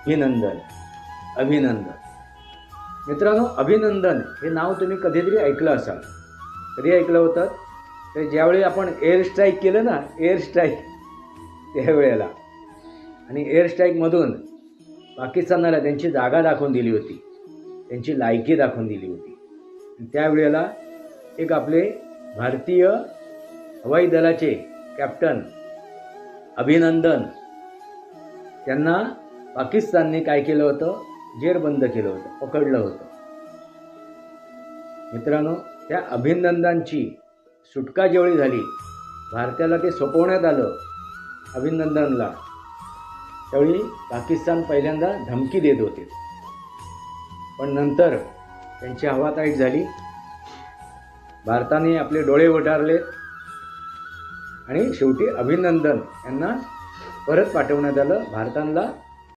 अभिनंदन. अभिनंदन. मित्रांनो अभिनंदन हे नाव तुम्ही कधीतरी ऐकलं असाल. कधी ऐकलं होतं? तर ज्यावेळी आपण एअर स्ट्राईक केलं ना एअर स्ट्राईक त्यावेळेला. आणि एअर स्ट्राईकमधून पाकिस्तानाला त्यांची जागा दाखवून दिली होती. त्यांची लायकी दाखवून दिली होती. त्यावेळेला एक आपले भारतीय हवाई दलाचे कॅप्टन अभिनंदन. त्यांना पाकिस्तानने काय केलं होतं? जेरबंद केलं होतं पकडलं होतं. मित्रांनो त्या अभिनंदनची सुटका जेवढी झाली भारताला ते सोपवण्यात आलं अभिनंदनला त्यावेळी पाकिस्तान पहिल्यांदा धमकी देत होते. पण नंतर त्यांची हवाताईट झाली. भारताने आपले डोळे वटारले आणि शेवटी अभिनंदन यांना परत पाठवण्यात आलं. भारताला